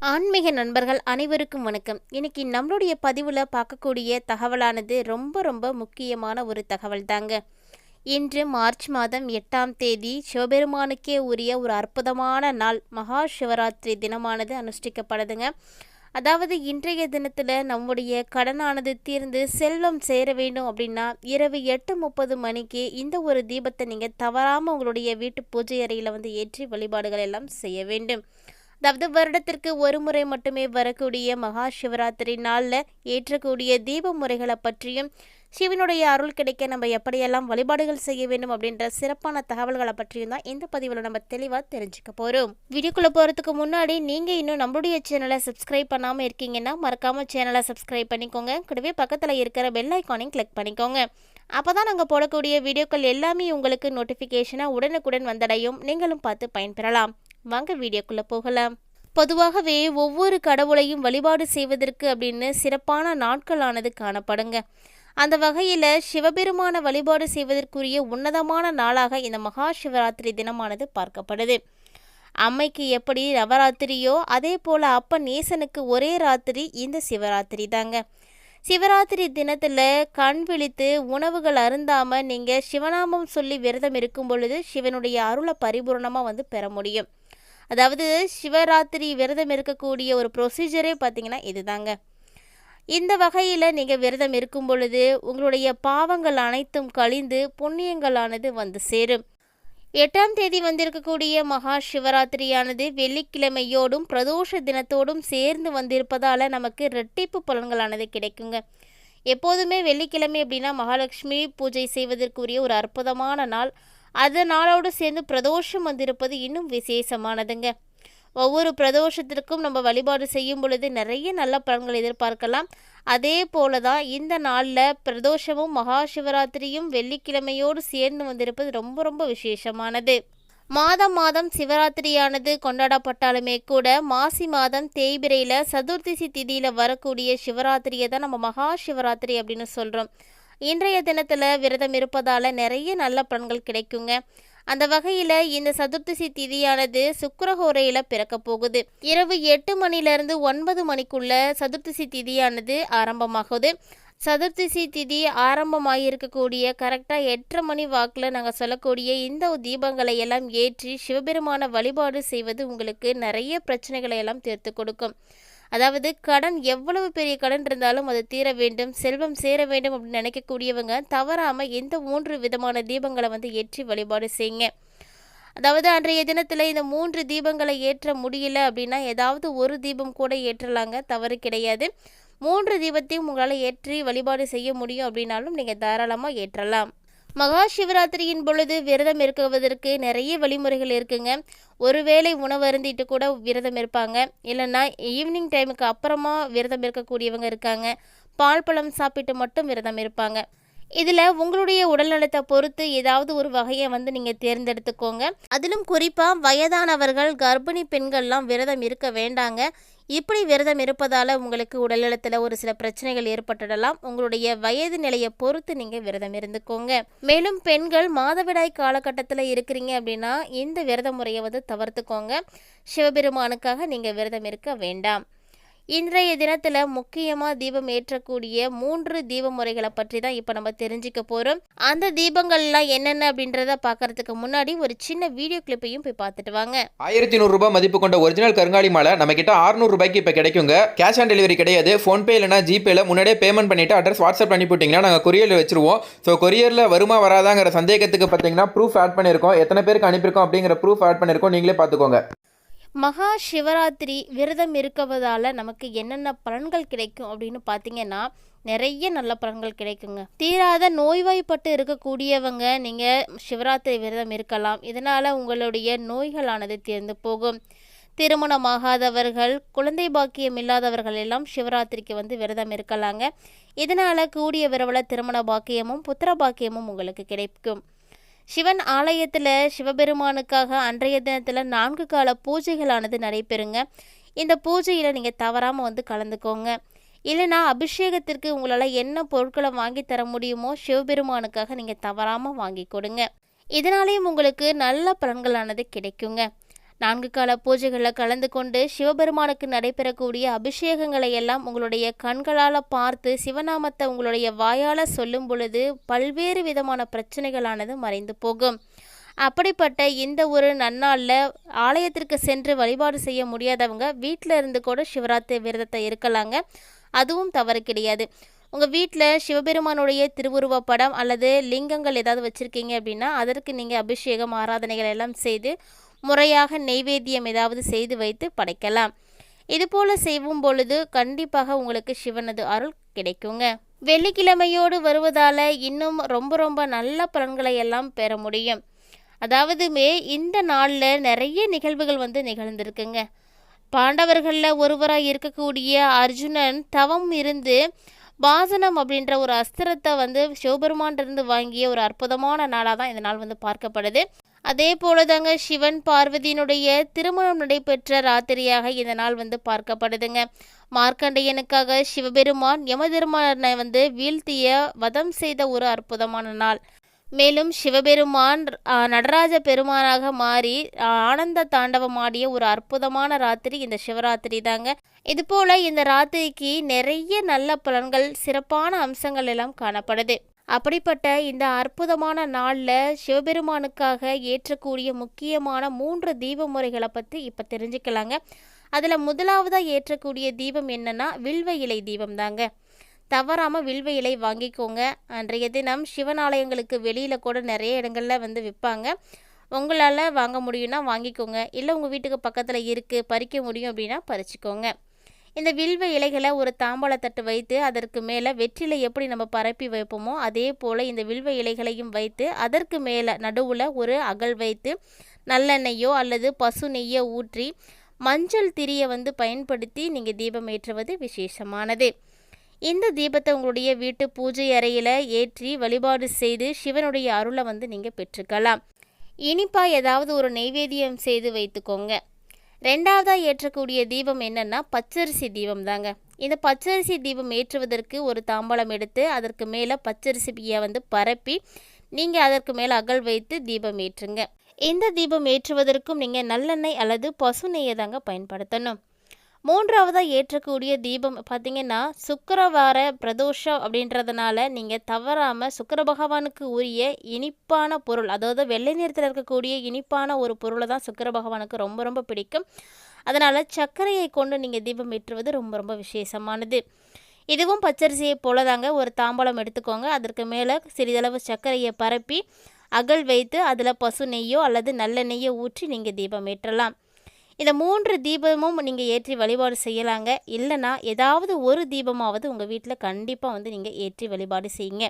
ஆன்மீக நண்பர்கள் அனைவருக்கும் வணக்கம். இன்னைக்கு நம்மளுடைய பதிவில் பார்க்கக்கூடிய தகவலானது ரொம்ப ரொம்ப முக்கியமான ஒரு தகவல் தாங்க. இன்று மார்ச் மாதம் எட்டாம் தேதி சிவபெருமானுக்கே உரிய ஒரு அற்புதமான நாள் மகா சிவராத்திரி தினமானது அனுஷ்டிக்கப்படுதுங்க. அதாவது இன்றைய தினத்தில் நம்முடைய கடனானது தீர்ந்து செல்வம் சேர வேண்டும் அப்படின்னா இரவு எட்டு முப்பது மணிக்கு இந்த ஒரு தீபத்தை நீங்கள் தவறாமல் உங்களுடைய வீட்டு பூஜை அறையில் வந்து ஏற்றி வழிபாடுகள் எல்லாம் செய்ய வேண்டும். அதாவது வருடத்திற்கு ஒரு முறை மட்டுமே வரக்கூடிய மகா சிவராத்திரி நாளில் ஏற்றக்கூடிய தீப முறைகளை பற்றியும் சிவனுடைய அருள் கிடைக்க நம்ம எப்படியெல்லாம் வழிபாடுகள் செய்ய வேண்டும் அப்படின்ற சிறப்பான தகவல்களை பற்றியும் தான் இந்த பதிவில் நம்ம தெளிவாக தெரிஞ்சுக்க போகிறோம் வீடியோக்குள்ளே போகிறதுக்கு முன்னாடி நீங்கள் இன்னும் நம்மளுடைய சேனலை சப்ஸ்கிரைப் பண்ணாமல் இருக்கீங்கன்னா மறக்காமல் சேனலை சப்ஸ்கிரைப் பண்ணிக்கோங்க. கூடவே பக்கத்தில் இருக்கிற பெல் ஐக்கானையும் கிளிக் பண்ணிக்கோங்க. அப்போ தான் நாங்கள் போடக்கூடிய வீடியோக்கள் எல்லாமே உங்களுக்கு நோட்டிஃபிகேஷனாக உடனுக்குடன் வந்தடையும். நீங்களும் பார்த்து பயன்பெறலாம். வாங்க வீடியோக்குள்ளே போகலாம். பொதுவாகவே ஒவ்வொரு கடவுளையும் வழிபாடு செய்வதற்கு அப்படின்னு சிறப்பான நாட்களானது காணப்படுங்க. அந்த வகையில் சிவபெருமான வழிபாடு செய்வதற்குரிய உன்னதமான நாளாக இந்த மகா சிவராத்திரி தினமானது பார்க்கப்படுது. அம்மைக்கு எப்படி நவராத்திரியோ அதே போல் அப்ப நேசனுக்கு ஒரே ராத்திரி இந்த சிவராத்திரி தாங்க. சிவராத்திரி தினத்தில் கண் விழித்து உணவுகள் அருந்தாமல் நீங்கள் சிவநாமம் சொல்லி விரதம் இருக்கும் பொழுது சிவனுடைய அருளை பரிபூர்ணமாக வந்து பெற முடியும். அதாவது சிவராத்திரி விரதம் இருக்கக்கூடிய ஒரு ப்ரொசீஜரே பார்த்தீங்கன்னா இதுதாங்க. இந்த வகையில் நீங்கள் விரதம் இருக்கும் பொழுது உங்களுடைய பாவங்கள் அனைத்தும் கழிந்து புண்ணியங்களானது வந்து சேரும். எட்டாம் தேதி வந்திருக்கக்கூடிய மகா சிவராத்திரியானது வெள்ளிக்கிழமையோடும் பிரதோஷ தினத்தோடும் சேர்ந்து வந்திருப்பதால் நமக்கு ரெட்டிப்பு பலன்களானது கிடைக்குங்க. எப்போதுமே வெள்ளிக்கிழமை அப்படின்னா மகாலட்சுமி பூஜை செய்வதற்குரிய ஒரு அற்புதமான நாள். அது நாளோடு சேர்ந்து பிரதோஷம் வந்திருப்பது இன்னும் விசேஷமானதுங்க. ஒவ்வொரு பிரதோஷத்திற்கும் நம்ம வழிபாடு செய்யும் பொழுது நிறைய நல்ல பலன்கள் எதிர்பார்க்கலாம். அதே போல தான் இந்த நாளில் பிரதோஷமும் மகா சிவராத்திரியும் வெள்ளிக்கிழமையோடு சேர்ந்து வந்திருப்பது ரொம்ப ரொம்ப விசேஷமானது. மாதம் மாதம் சிவராத்திரியானது கொண்டாடப்பட்டாலுமே கூட மாசி மாதம் தேய்பிரையில் சதுர்த்திசி திதியில் வரக்கூடிய சிவராத்திரியை தான் நம்ம மகா சிவராத்திரி அப்படின்னு சொல்கிறோம் இன்றைய தினத்தில் விரதம் இருப்பதால் நிறைய நல்ல பலன்கள் கிடைக்குங்க. அந்த வகையில் இந்த சதுர்த்தசி திதியானது சுக்கரஹோரையில் பிறக்க போகுது. இரவு எட்டு மணிலேருந்து ஒன்பது மணிக்குள்ள சதுர்த்தசி திதியானது ஆரம்பமாகுது. சதுர்த்திசி திதி ஆரம்பமாகியிருக்கக்கூடிய கரெக்டாக எட்டரை மணி வாக்கில் நாங்கள் சொல்லக்கூடிய இந்த தீபங்களை எல்லாம் ஏற்றி சிவபெருமான வழிபாடு செய்வது உங்களுக்கு நிறைய பிரச்சனைகளை எல்லாம் தீர்த்து கொடுக்கும். அதாவது கடன் எவ்வளவு பெரிய கடன் இருந்தாலும் அது தீர வேண்டும் செல்வம் சேர வேண்டும் அப்படின்னு நினைக்கக்கூடியவங்க தவறாமல் இந்த மூன்று விதமான தீபங்களை வந்து ஏற்றி வழிபாடு செய்யுங்க. அதாவது அன்றைய தினத்தில் இந்த மூன்று தீபங்களை ஏற்ற முடியல அப்படின்னா ஏதாவது ஒரு தீபம் கூட ஏற்றலாங்க தவறு கிடையாது. மூன்று தீபத்தையும் உங்களால் ஏற்றி வழிபாடு செய்ய முடியும் அப்படின்னாலும் நீங்கள் தாராளமாக ஏற்றலாம். மகா சிவராத்திரியின் பொழுது விரதம் இருக்குவதற்கு நிறைய வழிமுறைகள் இருக்குங்க. ஒருவேளை உணவு அருந்திட்டு கூட விரதம் இருப்பாங்க. இல்லைன்னா ஈவினிங் டைமுக்கு அப்புறமா விரதம் இருக்கக்கூடியவங்க இருக்காங்க. பால் பழம் சாப்பிட்டு மட்டும் விரதம் இருப்பாங்க. இதில் உங்களுடைய உடல்நலத்தை பொறுத்து ஏதாவது ஒரு வகையை வந்து நீங்கள் தேர்ந்தெடுத்துக்கோங்க. அதிலும் குறிப்பாக வயதானவர்கள் கர்ப்பிணி பெண்கள்லாம் விரதம் இருக்க வேண்டாங்க. இப்படி விரதம் இருப்பதால் உங்களுக்கு உடல்நலத்தில் ஒரு சில பிரச்சனைகள் ஏற்பட்டுடலாம். உங்களுடைய வயது நிலையை பொறுத்து நீங்கள் விரதம் இருந்துக்கோங்க. மேலும் பெண்கள் மாதவிடாய் காலகட்டத்தில் இருக்கிறீங்க அப்படின்னா இந்த விரத முறையை வந்து தவிர்த்துக்கோங்க. சிவபெருமானுக்காக நீங்கள் விரதம் இருக்க வேண்டாம். இன்றைய தினத்தில் முக்கியமாக தீபம் ஏற்றக்கூடிய மூன்று தீப முறைகளை பற்றி தான் இப்போ நம்ம தெரிஞ்சுக்க போகிறோம் அந்த தீபங்கள்லாம் என்னென்ன அப்படின்றத பார்க்கறதுக்கு முன்னாடி ஒரு சின்ன வீடியோ கிளிப்பையும் போய் பார்த்துட்டு வாங்க. ஆயிரத்தி நூறுரூபா மதிப்பு கொண்ட ஒரிஜினல் கருங்காலி மாலை நம்ம கிட்ட ஆறுநூறு ரூபாய்க்கு இப்போ கிடைக்குங்க. கேஷ் ஆன் டெலிவரி கிடையாது. ஃபோன்பே இல்லைனா ஜிபேல முன்னாடியே பேமெண்ட் பண்ணிட்டு அட்ரஸ் வாட்ஸ்அப் பண்ணி போட்டிங்கன்னா நாங்கள் கொரியரில் வச்சிருவோம். ஸோ கொரியரில் வருமா வராதாங்கிற சந்தேகத்துக்கு பார்த்தீங்கன்னா ப்ரூஃப் ஆட் பண்ணியிருக்கோம் எத்தனை பேருக்கு அனுப்பியிருக்கோம் அப்படிங்கிற ப்ரூஃப் ஆட் பண்ணியிருக்கோம் நீங்களே பார்த்துக்கோங்க. மகா சிவராத்திரி விரதம் இருக்குவதால் நமக்கு என்னென்ன பலன்கள் கிடைக்கும் அப்படின்னு பார்த்தீங்கன்னா நிறைய நல்ல பலன்கள் கிடைக்குங்க. தீராத நோய்வாய்ப்பட்டு இருக்கக்கூடியவங்க நீங்கள் சிவராத்திரி விரதம் இருக்கலாம். இதனால் உங்களுடைய நோய்களானது தீர்ந்து போகும். திருமணமாகாதவர்கள் குழந்தை பாக்கியம் இல்லாதவர்கள் எல்லாம் சிவராத்திரிக்கு வந்து விரதம் இருக்கலாங்க. இதனால் கூடிய விரவல திருமண பாக்கியமும் புத்திர பாக்கியமும் உங்களுக்கு கிடைக்கும். சிவன் ஆலயத்தில் சிவபெருமானுக்காக அன்றைய தினத்தில் நான்கு கால பூஜைகளானது நடைபெறுங்க. இந்த பூஜையில் நீங்கள் தவறாமல் வந்து கலந்துக்கோங்க. இல்லைனா அபிஷேகத்திற்கு உங்களால் என்ன பொருட்களை வாங்கி தர முடியுமோ சிவபெருமானுக்காக நீங்கள் தவறாமல் வாங்கி கொடுங்க. இதனாலேயும் உங்களுக்கு நல்ல பலன்களானது கிடைக்குங்க. நான்கு கால பூஜைகளில் கலந்து கொண்டு சிவபெருமானுக்கு நடைபெறக்கூடிய அபிஷேகங்களை எல்லாம் உங்களுடைய கண்களால் பார்த்து சிவநாமத்தை உங்களுடைய வாயால் சொல்லும் பொழுது பல்வேறு விதமான பிரச்சனைகளானது மறைந்து போகும். அப்படிப்பட்ட இந்த ஒரு நன்னாளில் ஆலயத்திற்கு சென்று வழிபாடு செய்ய முடியாதவங்க வீட்டில் இருந்து கூட சிவராத்திரி விரதத்தை இருக்கலாங்க. அதுவும் தவறு கிடையாது. உங்கள் வீட்டில் சிவபெருமானுடைய திருவுருவப் படம் அல்லது லிங்கங்கள் ஏதாவது வச்சுருக்கீங்க அப்படின்னா அதற்கு நீங்கள் அபிஷேகம் ஆராதனைகள் எல்லாம் செய்து முறையாக நெய்வேத்தியம் ஏதாவது செய்து வைத்து படைக்கலாம். இதுபோல் செய்யும் பொழுது கண்டிப்பாக உங்களுக்கு சிவனது அருள் கிடைக்குங்க. வெள்ளிக்கிழமையோடு வருவதால் இன்னும் ரொம்ப ரொம்ப நல்ல பலன்களை எல்லாம் பெற முடியும். அதாவதுமே இந்த நாளில் நிறைய நிகழ்வுகள் வந்து நிகழ்ந்திருக்குங்க. பாண்டவர்களில் ஒருவராக இருக்கக்கூடிய அர்ஜுனன் தவம் இருந்து பாசனம் அப்படின்ற ஒரு அஸ்திரத்தை வந்து சிவபெருமான்கிட்ட வாங்கிய ஒரு அற்புதமான நாளாக தான் இந்த நாள் வந்து பார்க்கப்படுது. அதே போல தாங்க சிவன் பார்வதியினுடைய திருமணம் நடைபெற்ற ராத்திரியாக இந்த நாள் வந்து பார்க்கப்படுதுங்க. மார்க்கண்டையனுக்காக சிவபெருமான் யமதெருமானை வந்து வீழ்த்திய வதம் செய்த ஒரு அற்புதமான நாள். மேலும் சிவபெருமான் நடராஜ பெருமானாக மாறி ஆனந்த தாண்டவம் ஆடிய ஒரு அற்புதமான ராத்திரி இந்த சிவராத்திரி தாங்க. இதுபோல் இந்த ராத்திரிக்கு நிறைய நல்ல பலன்கள் சிறப்பான அம்சங்கள் எல்லாம் காணப்படுது. அப்படிப்பட்ட இந்த அற்புதமான நாளில் சிவபெருமானுக்காக ஏற்றக்கூடிய முக்கியமான மூன்று தீப முறைகளை பற்றி இப்போ தெரிஞ்சுக்கலாங்க. அதில் முதலாவதாக ஏற்றக்கூடிய தீபம் என்னென்னா வில்வ இலை தீபம் தாங்க. தவறாமல் வில்வ இலை வாங்கிக்கோங்க. அன்றைய தினம் சிவன் ஆலயங்களுக்கு வெளியில் கூட நிறைய இடங்களில் வந்து விற்பாங்க உங்களால் வாங்க முடியும்னா வாங்கிக்கோங்க. இல்லை உங்கள் வீட்டுக்கு பக்கத்தில் இருக்குது பறிக்க முடியும் அப்படின்னா பறிச்சுக்கோங்க. இந்த வில்வ இலைகளை ஒரு தாம்பாளத்தட்டு வைத்து அதற்கு மேலே வெற்றிலை எப்படி நம்ம பரப்பி வைப்போமோ அதே போல் இந்த வில்வ இலைகளையும் வைத்து அதற்கு மேலே நடுவில் ஒரு அகல் வைத்து நல்லெண்ணெய்யோ அல்லது பசு நெய்யோ ஊற்றி மஞ்சள் திரியை வந்து பயன்படுத்தி நீங்கள் தீபம் ஏற்றுவது விசேஷமானது. இந்த தீபத்தை உங்களுடைய வீட்டு பூஜை அறையில் ஏற்றி வழிபாடு செய்து சிவனுடைய அருளை வந்து நீங்கள் பெற்றுக்கலாம். இனிப்பாக ஏதாவது ஒரு நெய்வேத்தியம் செய்து வைத்துக்கோங்க. ரெண்டாவதாக ஏற்றக்கூடிய தீபம் என்னென்னா பச்சரிசி தீபம் தாங்க இந்த பச்சரிசி தீபம் ஏற்றுவதற்கு ஒரு தாம்பாளம் எடுத்து அதற்கு மேலே பச்சரிசியை வந்து பரப்பி நீங்கள் அதற்கு மேலே அகல் வைத்து தீபம் ஏற்றுங்க. இந்த தீபம் ஏற்றுவதற்கும் நீங்கள் நல்லெண்ணெய் அல்லது பசு நெய்யை தாங்க பயன்படுத்தணும். மூன்றாவதாக ஏற்றக்கூடிய தீபம் பார்த்தீங்கன்னா சுக்கரவார பிரதோஷம் அப்படின்றதுனால நீங்கள் தவறாமல் சுக்கர பகவானுக்கு உரிய இனிப்பான பொருள் அதாவது வெள்ளை நிறத்தில் இருக்கக்கூடிய இனிப்பான ஒரு பொருளை தான் சுக்கர பகவானுக்கு ரொம்ப ரொம்ப பிடிக்கும். அதனால் சர்க்கரையை கொண்டு நீங்கள் தீபம் ஏற்றுவது ரொம்ப ரொம்ப விசேஷமானது. இதுவும் பச்சரிசியை போல தாங்க ஒரு தாம்பாளம் எடுத்துக்கோங்க அதற்கு மேலே சிறிதளவு சர்க்கரையை பரப்பி அகல் வைத்து அதில் பசு நெய்யோ அல்லது நல்லெண்ணெய்யோ ஊற்றி நீங்கள் தீபம் ஏற்றலாம். இந்த மூன்று தீபமும் நீங்கள் ஏற்றி வழிபாடு செய்யலாங்க. இல்லைனா ஏதாவது ஒரு தீபமாவது உங்கள் வீட்டில் கண்டிப்பாக வந்து நீங்கள் ஏற்றி வழிபாடு செய்யுங்க.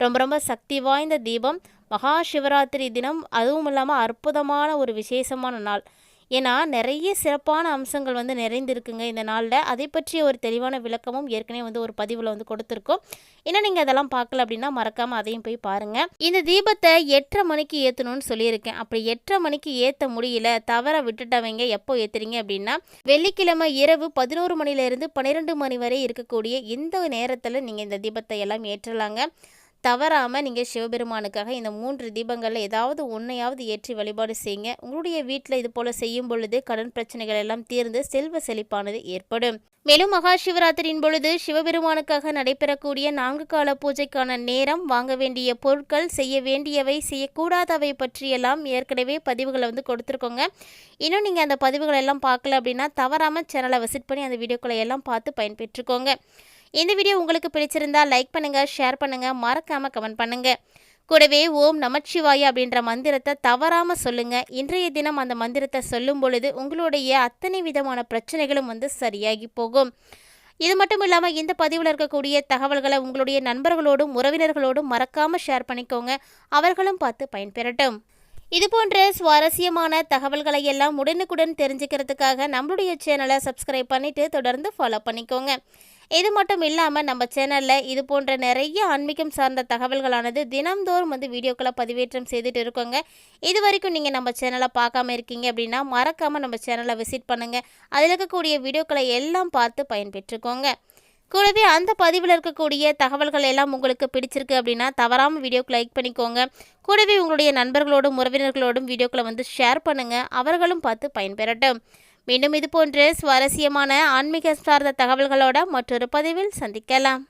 ரொம்ப ரொம்ப சக்தி வாய்ந்த தீபம். மகா சிவராத்திரி தினம். அதுவும் இல்லாமல் அற்புதமான ஒரு விசேஷமான நாள். ஏன்னா நிறைய சிறப்பான அம்சங்கள் வந்து நிறைந்திருக்குங்க இந்த நாளில். அதை பற்றிய ஒரு தெளிவான விளக்கமும் ஏற்கனவே வந்து ஒரு பதிவில் வந்து கொடுத்துருக்கோம். இன்னும் நீங்கள் அதெல்லாம் பார்க்கல அப்படின்னா மறக்காமல் அதையும் போய் பாருங்கள் இந்த தீபத்தை எட்டரை மணிக்கு ஏற்றணும்னு சொல்லியிருக்கேன். அப்படி எட்டரை மணிக்கு ஏற்ற முடியல தவற விட்டுட்டவங்க எப்போ ஏற்றுறீங்க அப்படின்னா வெள்ளிக்கிழமை இரவு பதினோரு மணிலேருந்து பன்னிரெண்டு மணி வரை இருக்கக்கூடிய இந்த நேரத்தில் நீங்கள் இந்த தீபத்தை எல்லாம் ஏற்றலாங்க. தவறாமல் நீங்கள் சிவபெருமானுக்காக இந்த மூன்று தீபங்களில் ஏதாவது ஒன்றையாவது ஏற்றி வழிபாடு செய்யுங்க. உங்களுடைய வீட்டில் இது போல் செய்யும் பொழுது கடன் பிரச்சனைகள் எல்லாம் தீர்ந்து செல்வ செழிப்பானது ஏற்படும். மேலும் மகா சிவராத்திரியின் பொழுது சிவபெருமானுக்காக நடைபெறக்கூடிய நான்கு கால பூஜைக்கான நேரம் வாங்க வேண்டிய பொருட்கள் செய்ய வேண்டியவை செய்யக்கூடாதவை பற்றியெல்லாம் ஏற்கனவே பதிவுகளை வந்து கொடுத்துருக்கோங்க. இன்னும் நீங்கள் அந்த பதிவுகளை எல்லாம் பார்க்கல அப்படின்னா தவறாமல் சேனலை விசிட் பண்ணி அந்த வீடியோக்களை எல்லாம் பார்த்து பயன்பெற்றுக்கோங்க. இந்த வீடியோ உங்களுக்கு பிடிச்சிருந்தா லைக் பண்ணுங்கள் ஷேர் பண்ணுங்கள் மறக்காமல் கமெண்ட் பண்ணுங்கள் கூடவே ஓம் நமச்சிவாய அப்படின்ற மந்திரத்தை தவறாமல் சொல்லுங்கள் இன்றைய தினம் அந்த மந்திரத்தை சொல்லும் பொழுது உங்களுடைய அத்தனை விதமான பிரச்சனைகளும் வந்து சரியாகி போகும். இது மட்டும் இல்லாமல் இந்த பதிவில் இருக்கக்கூடிய தகவல்களை உங்களுடைய நண்பர்களோடும் உறவினர்களோடும் மறக்காமல் ஷேர் பண்ணிக்கோங்க. அவர்களும் பார்த்து பயன்பெறட்டும். இது போன்ற சுவாரஸ்யமான தகவல்களை எல்லாம் உடனுக்குடன் தெரிஞ்சுக்கிறதுக்காக நம்மளுடைய சேனலை சப்ஸ்கிரைப் பண்ணிட்டு தொடர்ந்து ஃபாலோ பண்ணிக்கோங்க. இது மட்டும் இல்லாமல் நம்ம சேனலில் இது போன்ற நிறைய ஆன்மீகம் சார்ந்த தகவல்களானது தினம்தோறும் வந்து வீடியோக்களை பதிவேற்றம் செய்துட்டு இருக்கோங்க. இது வரைக்கும் நீங்கள் நம்ம சேனலை பார்க்காம இருக்கீங்க அப்படின்னா மறக்காமல் நம்ம சேனலை விசிட் பண்ணுங்கள் அதில் இருக்கக்கூடிய வீடியோக்களை எல்லாம் பார்த்து பயன்பெற்றுக்கோங்க. கூடவே அந்த பதிவில் இருக்கக்கூடிய தகவல்கள் எல்லாம் உங்களுக்கு பிடிச்சிருக்கு அப்படின்னா தவறாமல் வீடியோக்கு லைக் பண்ணிக்கோங்க. கூடவே உங்களுடைய நண்பர்களோடும் உறவினர்களோடும் வீடியோக்களை வந்து ஷேர் பண்ணுங்கள் அவர்களும் பார்த்து பயன்பெறட்டும். மீண்டும் இது போன்ற சுவாரஸ்யமான ஆன்மீக சார்ந்த தகவல்களோட மற்றொரு பதிவில் சந்திக்கலாம்.